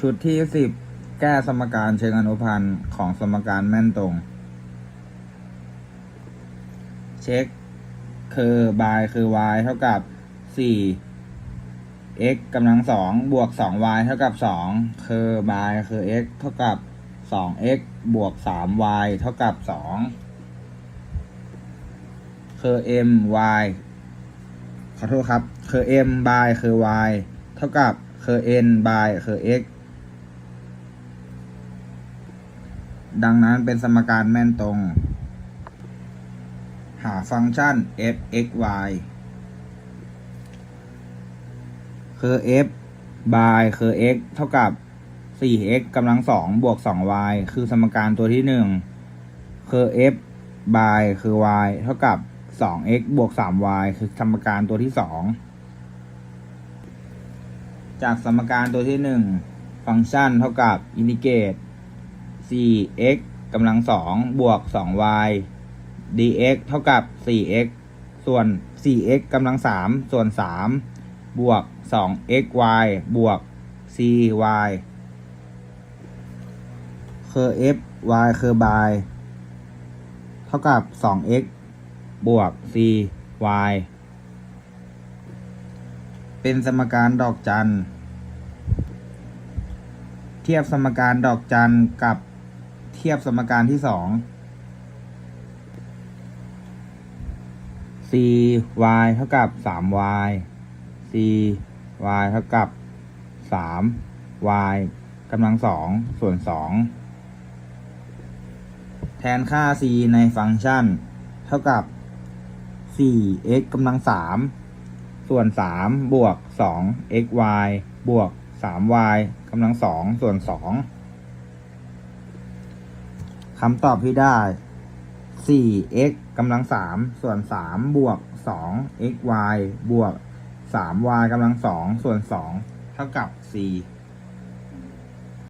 ชุดที่สิบแก้สมการเชิงอนุพันธ์ของสมการแม่นตรง เช็คคือบายคือ y เท่ากับสี่ x กำลังสองบวกสอง y เท่ากับสองคือบายคือ x เท่ากับสอง x บวกสาม y เท่ากับสองคือ m y ขอโทษครับ คือ m by คือ y เท่ากับ คือ n by คือ x ดังนั้นเป็นสมการแม่นตรง หาฟังก์ชัน f x y คือ f by คือ x เท่ากับ 4x กำลังสองบวก 2y คือสมการตัวที่หนึ่งคือ f by คือ y เท่ากับ 2x บวก 3y คือสมการตัวที่สองจากสมการตัวที่หนึ่งฟังก์ชันเท่ากับอินทิเกรต 4x กำลังสองบวก 2y dx เท่ากับ 4x ส่วน 4x กำลังสามส่วน 3 บวก 2xy บวก cy คือ f y คือ by เท่ากับ 2x บวก cy เป็นสมการดอกจัน เทียบสมการดอกจันกับ เทียบสมการที่สอง cy เท่ากับ 3y cy เท่ากับ 3y กำลังสองส่วน2แทนค่า c ในฟังก์ชัน เท่ากับ 4x กำลัง3ส่วน3บวก 2xy บวก 3y กำลังสองส่วน2 คำตอบที่ได้ 4x กำลัง 3 ส่วน 3 บวก 2xy บวก 3y กำลัง 2 ส่วน 2 เท่ากับ 4